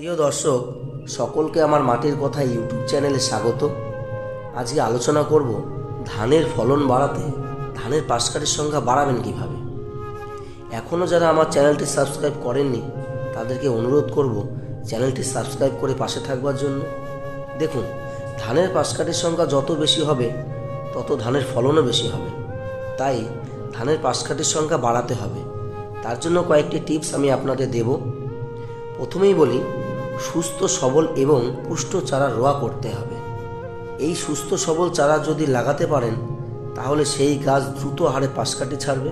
প্রিয় দর্শক, সকলকে আমার মাটির কথা ইউটিউব চ্যানেলে স্বাগত। আজকে আলোচনা করব, ধানের ফলন বাড়াতে ধানের পাশকাঠির সংখ্যা বাড়াবেন কীভাবে? এখনও যারা আমার চ্যানেলটি সাবস্ক্রাইব করেননি, তাদেরকে অনুরোধ করব, চ্যানেলটি সাবস্ক্রাইব করে পাশে থাকবার জন্য। দেখুন, ধানের পাশকাঠির সংখ্যা যত বেশি হবে, তত ধানের ফলনও বেশি হবে। তাই ধানের পাশকাঠির সংখ্যা বাড়াতে হবে। তার জন্য কয়েকটি টিপস আমি আপনাদের দেবো। প্রথমেই বলি সুস্থ সবল এবং পুষ্ট চারা রোয়া করতে হবে। এই সুস্থ সবল চারা যদি লাগাতে পারেন, তাহলে সেই গাছ দ্রুত হারে পাশকাঠি ছাড়বে।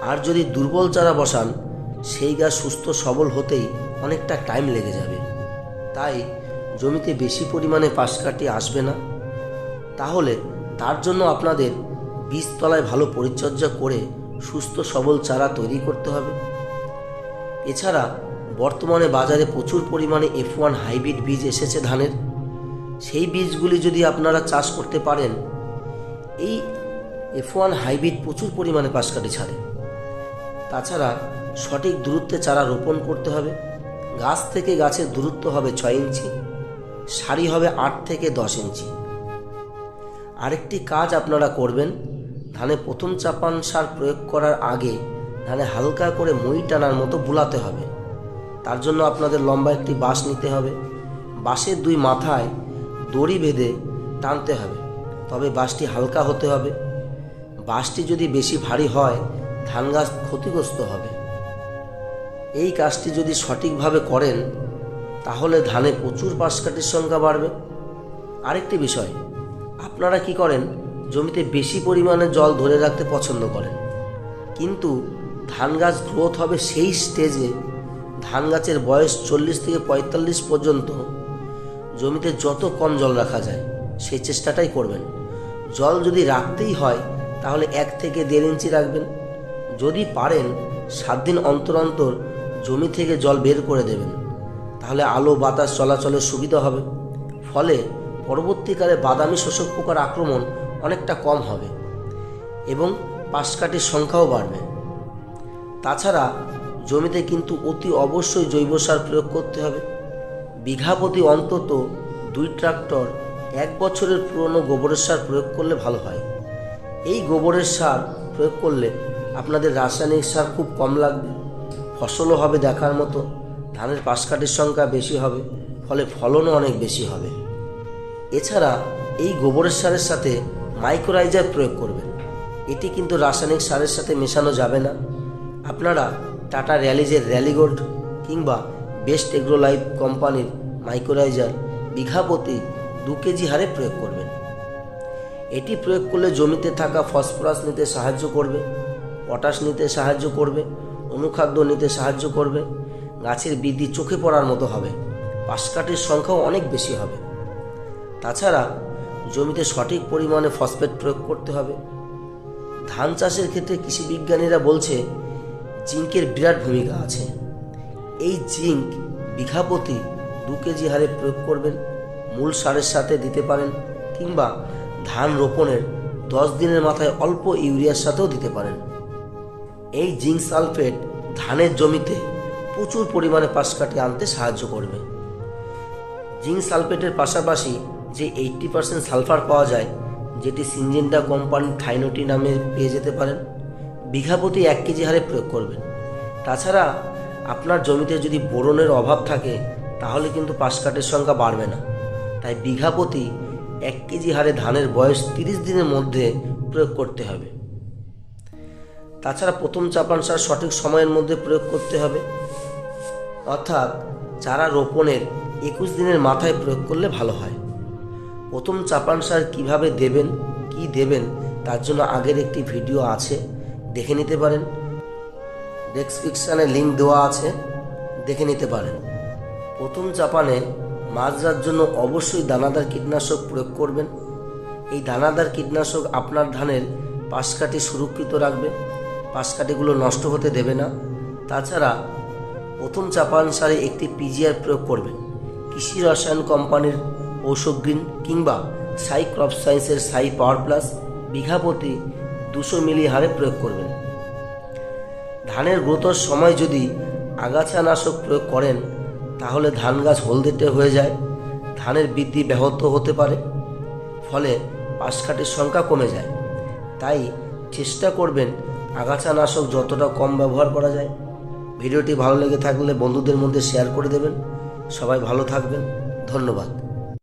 আর যদি দুর্বল চারা বসান, সেই গাছ সুস্থ সবল হতেই অনেকটা টাইম লেগে যাবে। তাই জমিতে বেশি পরিমাণে পাশকাঠি আসবে না। তাহলে তার জন্য আপনাদের বীজতলায় ভালো পরিচর্যা করে সুস্থ সবল চারা তৈরি করতে হবে। এছাড়া বর্তমানে বাজারে প্রচুর পরিমাণে এফ ওয়ান হাইব্রিড বীজ এসেছে ধানের। সেই বীজগুলি যদি আপনারা চাষ করতে পারেন, এই এফ ওয়ান হাইব্রিড প্রচুর পরিমাণে পাশকাঠি ছাড়ে। তাছাড়া সঠিক দূরত্বে চারা রোপণ করতে হবে। গাছ থেকে গাছের দূরত্ব হবে ছয় ইঞ্চি, সারি হবে আট থেকে দশ ইঞ্চি। আরেকটি কাজ আপনারা করবেন, ধানে প্রথম চাপান সার প্রয়োগ করার আগে ধানে হালকা করে মই টানার মতো বুলাতে হবে। তার জন্য আপনাদের লম্বা একটি বাঁশ নিতে হবে। বাঁশের দুই মাথায় দড়ি বেঁধে টানতে হবে, তবে বাঁশটি হালকা হতে হবে। বাঁশটি যদি বেশি ভারী হয়, ধান গাছ ক্ষতিগ্রস্ত হবে। এই কাজটি যদি সঠিকভাবে করেন, তাহলে ধানে প্রচুর পাশকাঠির সংখ্যা বাড়বে। আরেকটি বিষয়, আপনারা কি করেন, জমিতে বেশি পরিমাণে জল ধরে রাখতে পছন্দ করেন। কিন্তু ধান গাছ গ্রোথ হবে সেই স্টেজে ধান গাছের বয়স চল্লিশ থেকে পঁয়তাল্লিশ পর্যন্ত জমিতে যত কম জল রাখা যায় সেই চেষ্টাটাই করবেন। জল যদি রাখতেই হয়, তাহলে এক থেকে দেড় ইঞ্চি রাখবেন। যদি পারেন, সাত দিন অন্তর অন্তর জমি থেকে জল বের করে দেবেন। তাহলে আলো, বাতাস চলাচলের সুবিধা হবে। ফলে পরবর্তীকালে বাদামি শোষক পোকার আক্রমণ অনেকটা কম হবে এবং পাশকাঠির সংখ্যাও বাড়বে। তাছাড়া জমিতে কিন্তু অতি অবশ্যই জৈব সার প্রয়োগ করতে হবে। বিঘা প্রতি অন্তত দুই ট্রাক্টর এক বছরের পুরনো গোবরের সার প্রয়োগ করলে ভালো হয়। এই গোবরের সার প্রয়োগ করলে আপনাদের রাসায়নিক সার খুব কম লাগবে। ফসলও হবে দেখার মতো, ধানের পাশ পাশকাঠির সংখ্যা বেশি হবে, ফলে ফলনও অনেক বেশি হবে। এছাড়া এই গোবরের সারের সাথে মাইক্রোরাইজার প্রয়োগ করবেন। এটি কিন্তু রাসায়নিক সারের সাথে মেশানো যাবে না। আপনারা টাটা র্যালিজের র্যালিগোল্ড কিংবা বেস্ট এগ্রো লাইফ কোম্পানির মাইক্রোরাইজার বিঘা প্রতি দু কেজি হারে প্রয়োগ করবেন। এটি প্রয়োগ করলে জমিতে থাকা ফসফরাস নিতে সাহায্য করবে, পটাশ নিতে সাহায্য করবে, অনুখাদ্য নিতে সাহায্য করবে, গাছের বৃদ্ধি চোখে পড়ার মতো হবে, পাশকাঠির সংখ্যাও অনেক বেশি হবে। তাছাড়া জমিতে সঠিক পরিমাণে ফসফেট প্রয়োগ করতে হবে। ধান চাষের ক্ষেত্রে কৃষি বিজ্ঞানীরা বলছে জিঙ্কের বিরাট ভূমিকা আছে। এই জিঙ্ক বিঘা প্রতি দু কেজি হারে প্রয়োগ করবেন, মূল সারের সাথে দিতে পারেন কিংবা ধান রোপণের দশ দিনের মাথায় অল্প ইউরিয়ার সাথেও দিতে পারেন। এই জিঙ্ক সালফেট ধানের জমিতে প্রচুর পরিমাণে পাশ কাটিয়ে আনতে সাহায্য করবে। জিঙ্ক সালফেটের পাশাপাশি যে এইট্টি পার্সেন্ট সালফার পাওয়া যায়, যেটি সিনজেন্টা কোম্পানির থাইনোটি নামে পেয়ে যেতে পারেন বিঘা প্রতি এক কেজি হারে প্রয়োগ করবেন। তাছাড়া আপনার জমিতে যদি বোরনের অভাব থাকে, তাহলে কিন্তু পাশকাঠের সংখ্যা বাড়বে না। তাই বিঘা প্রতি এক কেজি হারে ধানের বয়স তিরিশ দিনের মধ্যে প্রয়োগ করতে হবে। তাছাড়া প্রথম চাপান সার সঠিক সময়ের মধ্যে প্রয়োগ করতে হবে। অর্থাৎ চারা রোপণের একুশ দিনের মাথায় প্রয়োগ করলে ভালো হয়। প্রথম চাপান সার কীভাবে দেবেন, কি দেবেন, তার জন্য আগের একটি ভিডিও আছে। দেখে নিতে পারেন। ডেসক্রিপশানে লিঙ্ক দেওয়া আছে, দেখে নিতে পারেন। প্রথম চাপানে মাজরার জন্য অবশ্যই দানাদার কীটনাশক প্রয়োগ করবেন। এই দানাদার কীটনাশক আপনার ধানের পাশকাঠি সুরক্ষিত রাখবে, পাশকাঠিগুলো নষ্ট হতে দেবে না। তাছাড়া প্রথম চাপান সারে একটি পিজিআর প্রয়োগ করবেন। কৃষি রসায়ন কোম্পানির ঔষধ গ্রিন কিংবা সাই ক্রপ সায়েন্সের সাই পাওয়ার প্লাস বিঘা প্রতি দুশো মিলি হারে প্রয়োগ করবেন। ধানের গ্রোথর সময় যদি আগাছা নাশক প্রয়োগ করেন, তাহলে ধান গাছ হলদেটে হয়ে যায়, ধানের বৃদ্ধি ব্যাহত হতে পারে, ফলে পাশকাঠির সংখ্যা কমে যায়। তাই চেষ্টা করবেন আগাছানাশক যতটা কম ব্যবহার করা যায়। ভিডিওটি ভালো লেগে থাকলে বন্ধুদের মধ্যে শেয়ার করে দেবেন। সবাই ভালো থাকবেন। ধন্যবাদ।